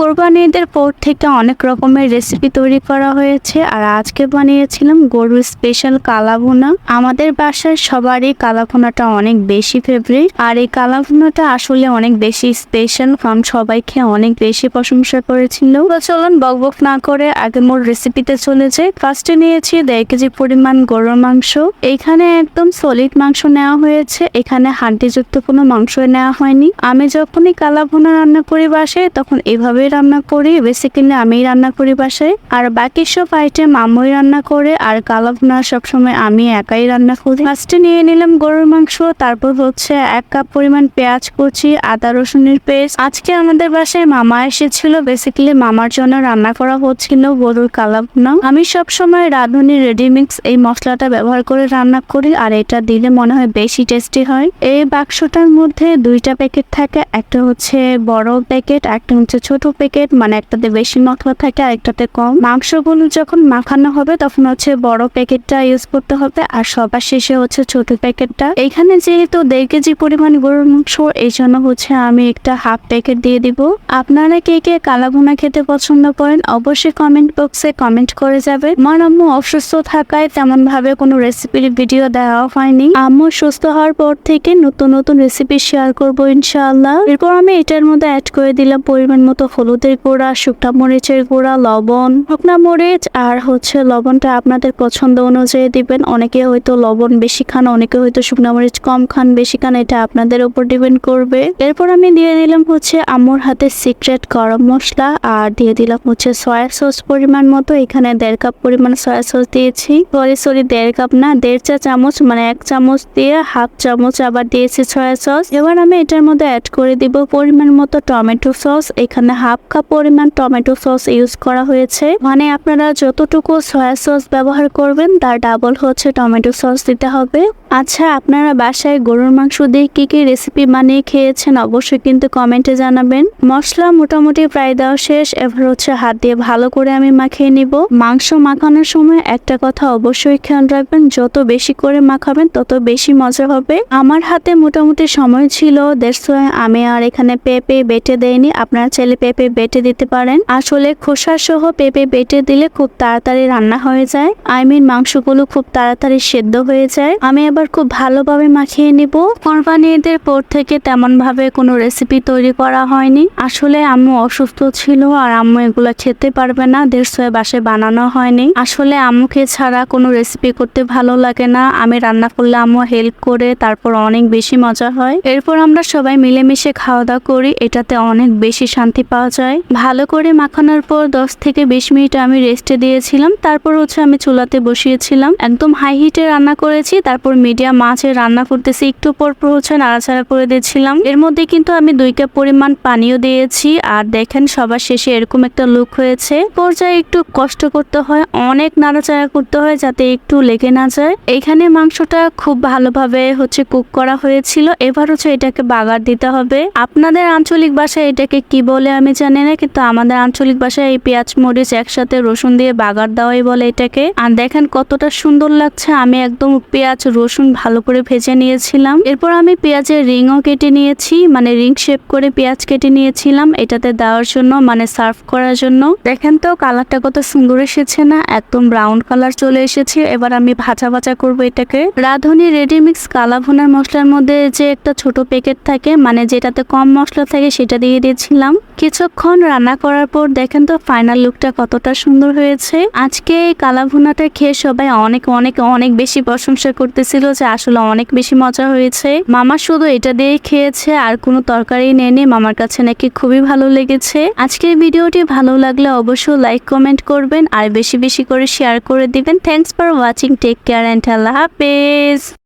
কোরবানি ঈদের পর থেকে অনেক রকমের রেসিপি তৈরি করা হয়েছে। আর আজকে বানিয়েছিলাম গরুর স্পেশাল কালাভুনা। আমাদের বাসায় সবারই কালাভুনাটা অনেক বেশি ফেভারিট আর এই কালাভুনাটা আসলে অনেক বেশি স্পেশাল কারণ সবাই খেয়ে অনেক বেশি প্রশংসা করেছিল। তো চলুন বকবক না করে আগে মোর রেসিপিতে চলে যাই। ফার্স্টে নিয়েছি দেড় কেজি পরিমাণ গরুর মাংস। এখানে একদম সলিড মাংস নেওয়া হয়েছে। এখানে হাড্ডিযুক্ত কোনো মাংস নেওয়া হয়নি। আমি যখনই কালাভুনা রান্না করি বাসায়, তখন এভাবেই রান্না করি বেসিক্যালি আমিই রান্না করি বাসায়। আর বাকি সব আইটেম আম্মুই রান্না করে, আর কালাভুনা সবসময় আমি একাই রান্না করি। ফার্স্টে নিয়ে নিলাম গরুর মাংস, তারপর হচ্ছে এক কাপ পরিমাণ পেঁয়াজ কুচি, আদা, রসুনের পেস্ট। আজকে আমাদের বাসায় মামা এসেছিল বেসিক্যালি মামার জন্য রান্না করা হচ্ছিল গরুর কালাভুনা আমি সব সময় রাঁধুনি রেডিমিক্স এই মশলাটা ব্যবহার করে রান্না করি, আর এটা দিলে মনে হয় বেশি টেস্টি হয়। এই বাক্সটার মধ্যে দুইটা প্যাকেট থাকে, একটা হচ্ছে বড় প্যাকেট একটা হচ্ছে ছোট প্যাকেট মানে একটাতে বেশি মশলা থাকে আর একটাতে কম। মাংসগুলো যখন মাখানো হবে, তখন হচ্ছে বড় প্যাকেটটা ইউজ করতে হবে, আর সবার শেষে হচ্ছে ছোট প্যাকেটটা এখানে যেহেতু দেড় কেজি পরিমাণ গরুর মাংস, এই জন্য হচ্ছে আমি একটা হাফ প্যাকেট দিয়ে দিব। আপনারা কে কে কালাভুনা খেতে পছন্দ করেন, অবশ্যই কমেন্ট বক্সে কমেন্ট করে যাবে আমার আম্মু অসুস্থ থাকায় তেমন ভাবে কোনো রেসিপির ভিডিও দেওয়া হয়নি। আম্মু সুস্থ হওয়ার পর থেকে নতুন নতুন রেসিপি শেয়ার করব ইনশাআল্লাহ। এরপর আমি এটার মধ্যে অ্যাড করে দিলাম পরিমাণ মতো হলুদের গুঁড়া, শুকনা মরিচের গুঁড়া, লবণ। শুকনা মরিচ আর হচ্ছে লবণটা আপনাদের পছন্দ অনুযায়ী দিবেন। অনেকে হয়তো লবণ বেশি খান, অনেকে হয়তো শুকনা মরিচ কম খান, বেশি খান, এটা আপনাদের উপর ডিপেন্ড করবে। এরপর আমি দিয়ে দিলাম হচ্ছে আম্মুর হাতে সিক্রেট গরম মশলা আর দিয়ে দিলাম হচ্ছে সয়া সস পরিমাণ মতো। এখানে দেড় কাপ পরিমাণ সয়া সস দিয়েছি। সরি সরি, দেড় কাপ না, দেড় চা চামচ মানে এক চামচ দিয়ে হাফ চামচ আবার দিয়েছি সয়া সস। এবার আমি এটার মধ্যে অ্যাড করে দিব পরিমাণ মতো টমেটো সস। এখানে হাফ কাপ পরিমাণ টমেটো সস ইউজ করা হয়েছে। মানে আপনারা যতটুকু সয়া সস ব্যবহার করবেন, তার ডাবল হচ্ছে টমেটো সস দিতে হবে। আচ্ছা আপনারা বাসায় গরুর মাংস দিয়ে কী কী রেসিপি বানিয়ে খেয়েছেন অবশ্যই কিন্তু কমেন্টে জানাবেন। মশলা মোটামুটি প্রায় দেওয়া শেষ, এবার হচ্ছে হাত দিয়ে ভালো করে আমি মাখিয়ে নিব। মাংস মাখানোর সময় একটা কথা অবশ্যই খেয়াল রাখবেন, যত বেশি করে মাখাবেন, তত বেশি মজা হবে। আমার হাতে মোটামুটি সময় ছিল দেড় আমি আর এখানে পেঁপে বেটে দেইনি। আপনারা চাইলে পেঁপে বেটে দিতে পারেন। আসলে খোসা সহ পেঁপে বেটে দিলে খুব তাড়াতাড়ি রান্না হয়ে যায়। আই মিন মাংসগুলো খুব তাড়াতাড়ি সেদ্ধ হয়ে যায়। আমি এবার খুব ভালোভাবে মাখিয়ে নিব। কোরবানি ঈদের পর থেকে তেমন ভাবে কোনো রেসিপি তৈরি করা হয়নি। আসলে আম্মু অসুস্থ ছিল আর আম্মু এগুলো খেতে পারবে না দেড়শো বাসে বানানো হয়নি। আসলে আম্মুকে ছাড়া কোনো রেসিপি করতে ভালো লাগে না। আমি রান্না করলে আম্মু হেল্প করে, তারপর অনেক বেশি মজা হয়। এরপর আমরা সবাই মিলেমিশে খাওয়া দাওয়া করি, এটাতে অনেক বেশি শান্তি পাওয়া যায়। ভালো করে মাখানোর পর দশ থেকে বিশ মিনিট আমি রেস্টে দিয়েছিলাম। তারপর হচ্ছে আমি চুলাতে বসিয়েছিলাম। একদম হাই হিটে রান্না করেছি, তারপর মিডিয়াম মাছের রান্না করতেছি, একটু পর পর হচ্ছে নাড়াচাড়া করে দিয়েছিলাম। এর মধ্যে কিন্তু আমি দুই কাপ পরিমাণ পানিও দিয়েছি, আর দেখেন সবার শেষে এরকম একটা লুক হয়েছে। পর্যায়ে একটু কষ্ট করতে হয়, অনেক নাড়াচাড়া করতে হয় যাতে একটু লেগে না যায়। এখানে মাংসটা খুব ভালোভাবে হচ্ছে কুক করা হয়েছিল, এবার হচ্ছে এটাকে বাগার দিতে হবে। আপনাদের আঞ্চলিক ভাষায় এটাকে কি বলে আমি জানি না, কিন্তু আমাদের আঞ্চলিক ভাষায় এই পেঁয়াজ, মরিচ একসাথে রসুন দিয়ে বাগার দেওয়াই বলে এটাকে। আর দেখেন কতটা সুন্দর লাগছে, আমি একদম পেঁয়াজ, রসুন ভালো করে ভেজে নিয়েছিলাম। এরপর আমি পেঁয়াজের রিংও কেটে নিয়েছি মানে রিং শেপ করে পেঁয়াজ কেটে নিয়েছিলাম, এটাতে দেওয়ার জন্য মানে সার্ভ করার জন্য। দেখেন তো, কালারটা কত সুন্দর এসেছে না, একদম ব্রাউন কালার চলে এসেছে। এবার আমি ভাজা ভাজা করব এটাকে। রাঁধুনি রেডিমিক্স কালা ভুনার মশলার মধ্যে যে একটা ছোট প্যাকেট থাকে মানে যেটাতে কম মশলা থাকে, সেটা দিয়ে দিয়েছিলাম। কিছুক্ষণ রান্না করার পর দেখেন তো ফাইনাল লুকটা কতটা সুন্দর হয়েছে। আজকে এই কালা ভুনাটা খেয়ে সবাই অনেক অনেক অনেক বেশি প্রশংসা করতেছিল যে আসলে অনেক বেশি মজা হয়েছে। মামা শুধু এটা দিয়ে খেয়েছে, আর কোনো তরকারি নেয়নি। মামার কাছে নাকি খুবই ভালো লেগেছে। আজকের ভিডিওটি ভালো লাগলে অবশ্যই লাইক কমেন্ট করবেন, আর বেশি বেশি করে শেয়ার করে দিবেন। Thanks for watching take care and আল্লাহ হাফেজ।